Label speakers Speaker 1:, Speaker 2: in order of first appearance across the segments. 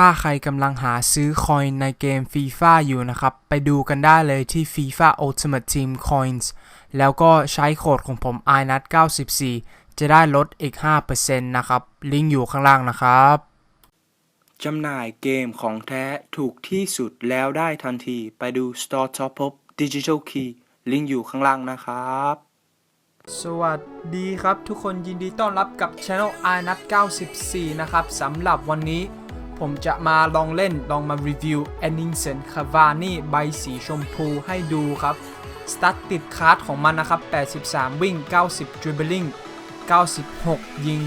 Speaker 1: ถ้าใครกำลังหาซื้อคอยน์ในเกม FIFA อยู่นะครับ ไปดูกันได้เลยที่ FIFA Ultimate Team Coins แล้วก็ใช้โค้ดของผม iNut94 จะได้ลดอีก 5%นะครับ ลิงก์อยู่ข้างล่างนะครับจำหน่ายเกมของแท้ถูกที่สุดแล้วได้ทันทีไปดู Store Top Up Digital Key ลิงก์อยู่ข้างล่างนะครับ สวัสดีครับทุกคนยินดีต้อนรับกับ Channel i n u t 94 นะครับสำหรับวันนี้ ผมจะมาลองเล่นลองมารีวิว a n n i n g s o n Cavani ใบสีชมพูให้ดูครับสตัตติดคาร์ดของมันนะครับ 83 วิ่ง 90 dribbling 96 ยิง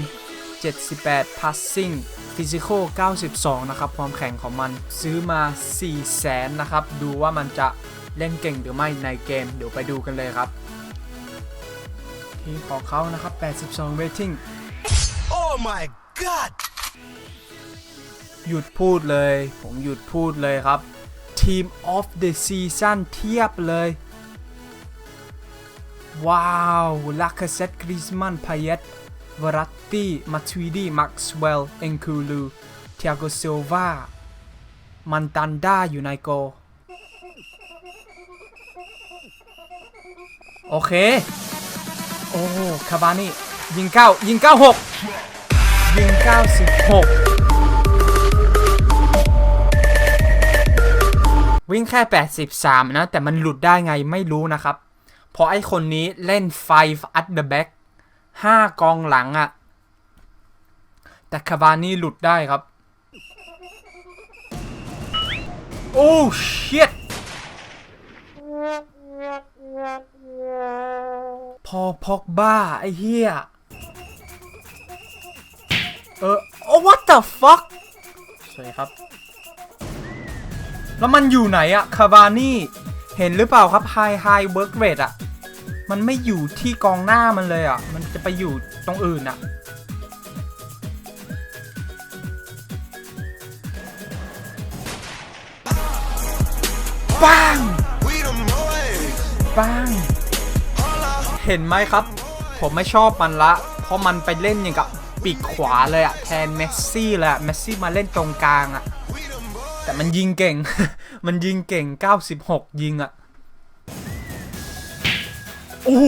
Speaker 1: 78 passing physical 92 นะครับ ความแข็งของมันซื้อมา 4 แสนนะครับ ดูว่ามันจะเล่นเก่งหรือไม่ในเกม เดี๋ยวไปดูกันเลยครับ ทีมของเขานะครับ 82 rating
Speaker 2: Oh my god!
Speaker 1: หยุดพูดเลย ผมหยุดพูดเลยครับทีม of the season เทียบเลย ว้าวลาคาเซตกริสมันพายตวรัตตี้มาทวีดีมักซ์เวลเอ็นคูลูเทียโกซิลวามันตันด้าอยู่ในโก โอเค โอ้คาบานี่ยิงเก้ายิงเก้าหกยิงเก้าสิบหก วิ่งแค่ 83 นะ แต่มันหลุดได้ไงไม่รู้นะครับ เพราะไอ้คนนี้เล่น 5 at the back 5 กองหลังอะแต่คาวานี่หลุดได้ครับ โอ้ชิตพอพอกบ้า ไอ้เหี้ย เออ โอ้ what the fuck สวยครับ แล้วมันอยู่ไหนอะคาวานี่เห็นหรือเปล่าครับไฮไฮเวิร์กเรทอะมันไม่อยู่ที่กองหน้ามันเลยอะมันจะไปอยู่ตรงอื่นอะปังปังเห็นไหมครับ ผมไม่ชอบมันละ เพราะมันไปเล่นอย่างกับปีกขวาเลยอะแทนเมสซี่เลยอะเมสซี่มาเล่นตรงกลางอะ มันยิงเก่ง มันยิงเก่ง 96 ยิงอะโอ้โห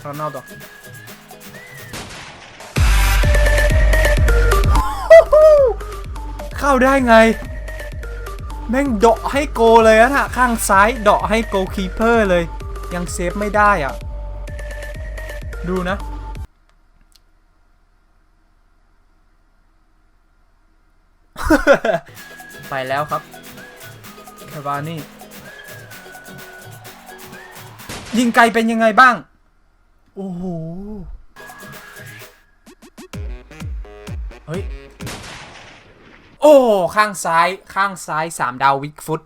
Speaker 1: โรนัลโดเข้าได้ไง แม่งเดาะให้โกเลยอะนะข้างซ้ายเดาะให้โกคีเปอร์เลย ยังเซฟไม่ได้อะ ดูนะ ไปแล้วครับคาวานี่ยิงไกลเป็นยังไงบ้าง โอ้โห เฮ้ย โอ้ ข้างซ้าย ข้างซ้าย 3 ดาววิกฟุต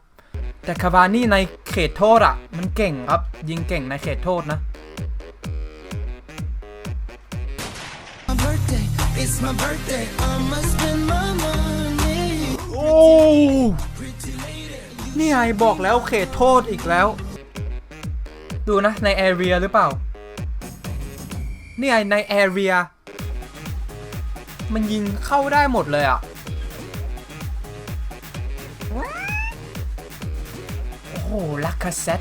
Speaker 1: แต่คาวานี่ในเขตโทษอะ มันเก่งครับ ยิงเก่งในเขตโทษนะ
Speaker 3: It's my birthday. I'ma spend my money.
Speaker 1: โอ้นี่ไงบอกแล้วเขตโทษอีกแล้ว ดูนะในแอเรียหรือเปล่า นี่ไงในแอเรีย มันยิงเข้าได้หมดเลยอะโอ้โหลักคาเซ็ต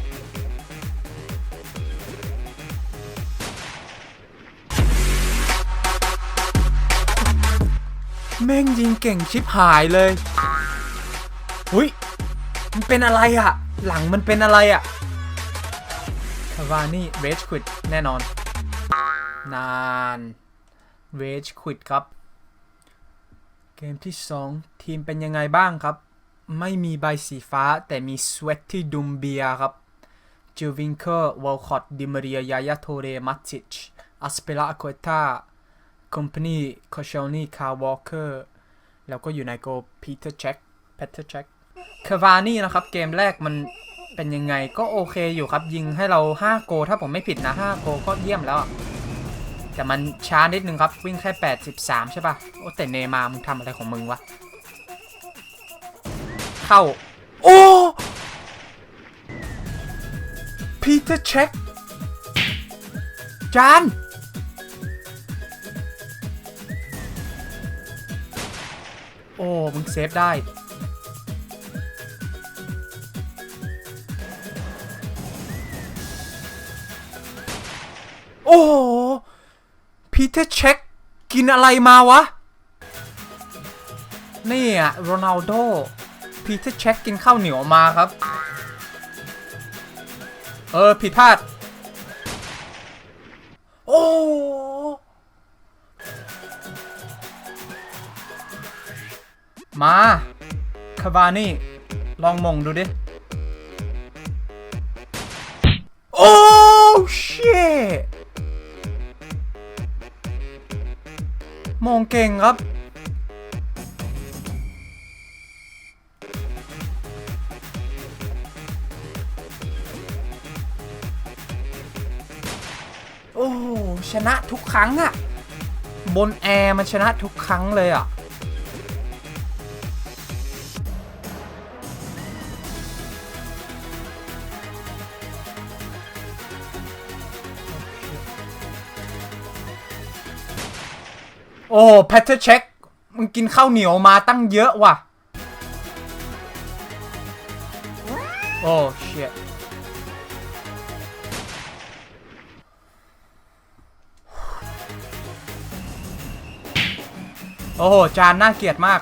Speaker 1: แม่งยิงเก่งชิบหายเลย หุยมันเป็นอะไรอะหลังมันเป็นอะไรอะคาวานี่เรจควิดแน่นอน นานเรจควิดครับ เกมที่ 2 ทีมเป็นยังไงบ้างครับ ไม่มีใบสีฟ้าแต่มีสเวตที่ดุมเบียครับจิวิงเกอร์วอลคอตดิมาเรียยายาโทเรมัตติชอัสเปลาอควตาคอมพานีคอเชลนีคาร์วอลเกอร์แล้วก็อยู่ในโกพีเตอร์แจ็คเพเตอร์แจ็ค คาวานี่นะครับ เกมแรกมันเป็นยังไงก็โอเคอยู่ครับ ยิงให้เรา 5 โก ถ้าผมไม่ผิดนะ 5 โกก็เยี่ยมแล้ว แต่มันช้านิดนึงครับ วิ่งแค่ 83 ใช่ปะ่ะ โอ้แต่เนมามึงทำอะไรของมึงวะ เข้า โอ้พีเตอร์เช็คจานโอ้ มึงเซฟได้ อ้โหพีเตอร์เช็คกินอะไรมาวะ นี่อะโรนัลโดพีเตอร์เช็คกินข้าวเหนียวมาครับ เออ ผิดพลาด โอ้มา คาวานี่ ลองมงดูดิ มองเก่งครับ โอ้ชนะทุกครั้งอะบนแอร์มันชนะทุกครั้งเลยอะ โอ้แพทเทอร์เช็คมึงกินข้าวเหนียวมาตั้งเยอะว่ะ โอ้เชี่ยโอ้โห จานน่าเกลียดมาก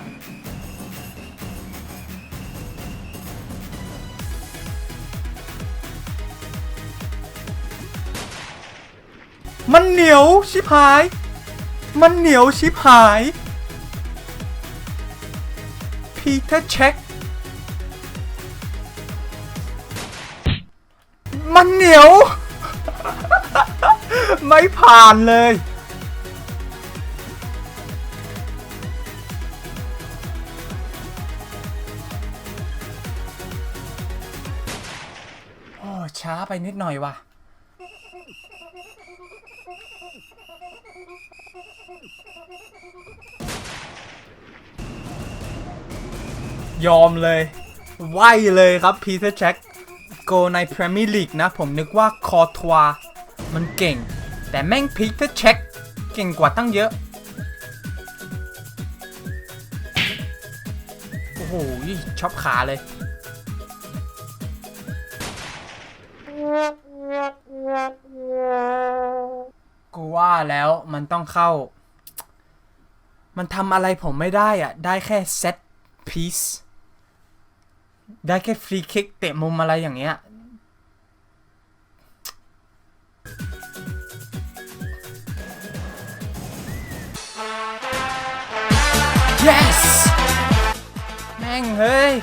Speaker 1: มันเหนียว ชิบหาย มันเหนียวชิบหาย พีเตอร์เช็ค มันเหนียว ไม่ผ่านเลย โอ้ช้าไปนิดหน่อยว่ะ ยอมเลยไหวเลยครับพีเตอร์แจ็คโกในพรีเมียร์ลีกนะ ผมนึกว่าคอทัวร์มันเก่ง แต่แม่งพีเตอร์แจ็คเก่งกว่าตั้งเยอะ โอ้โหชอบขาเลย กูว่าแล้วมันต้องเข้า มันทำอะไรผมไม่ได้อะได้แค่เซตพีซ ได้แค่ฟรีคิกเตะมุมอะไรอย่างเงี้ย yes แม่งเฮ้ย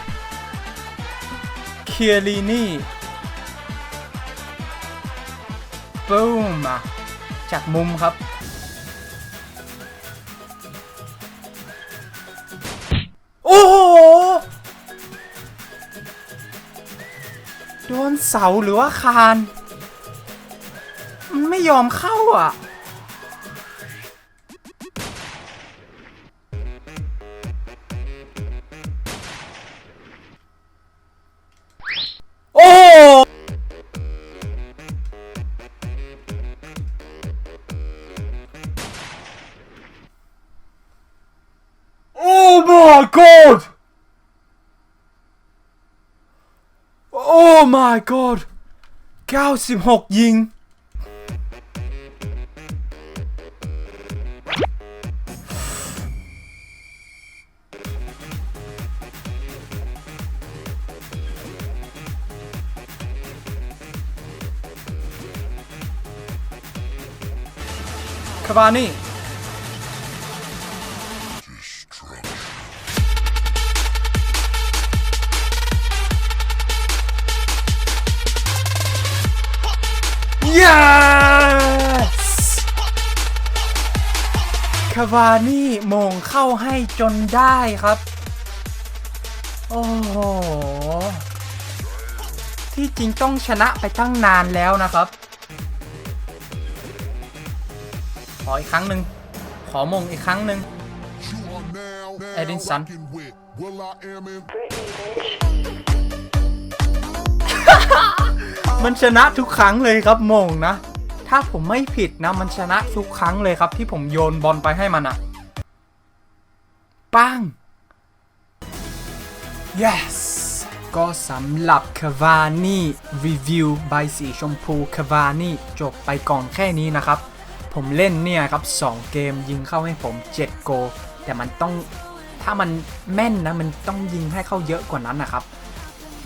Speaker 1: เคียรีนี่บูมอะจากมุมครับ เสาหรือว่าคาน มันไม่ยอมเข้าอะ โอ้ Oh my god! Oh my god! 96 ยิง คาบานี่ คาวานี่โมงเข้าให้จนได้ครับ โอ้โห ที่จริงต้องชนะไปตั้งนานแล้วนะครับ ขออีกครั้งหนึ่ง ขอมงอีกครั้งหนึ่ง
Speaker 4: You are now,
Speaker 1: Edinson.
Speaker 4: rocking with Will I Am in
Speaker 5: Britney, bitch.
Speaker 1: มันชนะทุกครั้งเลยครับมงนะ ถ้าผมไม่ผิดนะมันชนะทุกครั้งเลยครับ ที่ผมโยนบอลไปให้มันอะปัง yes ก็สำหรับคาวานี่รีวิวใบสีชมพูคาวานี่จบไปก่อนแค่นี้นะครับ ผมเล่นเนี่ยครับ 2 เกมยิงเข้าให้ผม 7 โก แต่มันต้องถ้ามันแม่นนะ มันต้องยิงให้เข้าเยอะกว่านั้นนะครับ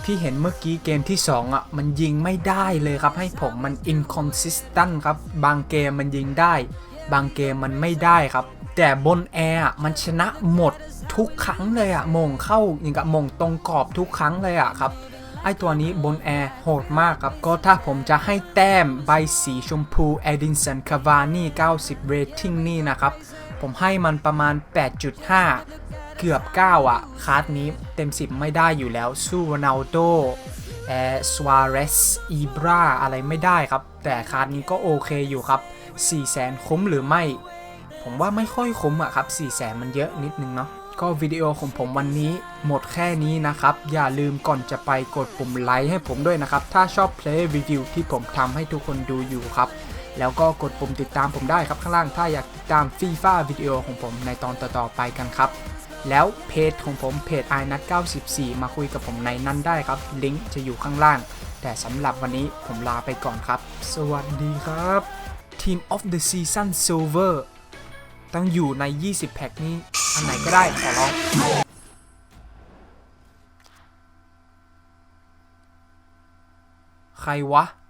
Speaker 1: พี่เห็นเมื่อกี้เกมที่ 2อะมันยิงไม่ได้เลยครับ ให้ผมมัน inconsistent ครับ บางเกมมันยิงได้ บางเกมมันไม่ได้ครับ แต่บนแอร์มันชนะหมดทุกครั้งเลยอะมงเข้าอย่างกับมงตรงกรอบทุกครั้งเลยอะครับไอตัวนี้บนแอร์โหดมากครับ ก็ถ้าผมจะให้แต้มใบสีชมพูเอดินสันคาวานี่ 90 เรตติ้งนี่นะครับ ผมให้มันประมาณ 8.5 เกือบ 9 อะ คาร์ดนี้เต็ม 10 ไม่ได้อยู่แล้ว สู้โรนัลโดแอสวาเรสอีบราอะไรไม่ได้ครับ แต่คาร์ดนี้ก็โอเคอยู่ครับ 400,000คุ้มหรือไม่ ผมว่าไม่ค่อยคุ้มอะครับ 4 0 0แสนมันเยอะนิดนึงเนาะก็วิดีโอของผมวันนี้หมดแค่นี้นะครับ อย่าลืมก่อนจะไปกดปุ่มไลค์ให้ผมด้วยนะครับ ถ้าชอบเพลย์รีวิวที่ผมทำให้ทุกคนดูอยู่ครับ แล้วก็กดปุ่มติดตามผมได้ครับข้างล่างถ้าอยากติดตามฟีฟ่าวิดีโอของผมในตอนต่อๆไปกันครับ แล้วเพจของผมเพจ i n u t 94 มาคุยกับผมในนั้นได้ครับ ลิงก์จะอยู่ข้างล่าง แต่สำหรับวันนี้ผมลาไปก่อนครับ สวัสดีครับ Team of the Season Silver ต้องอยู่ใน 20 แพ็คนี้ อันไหนก็ได้ขอร้องใครวะ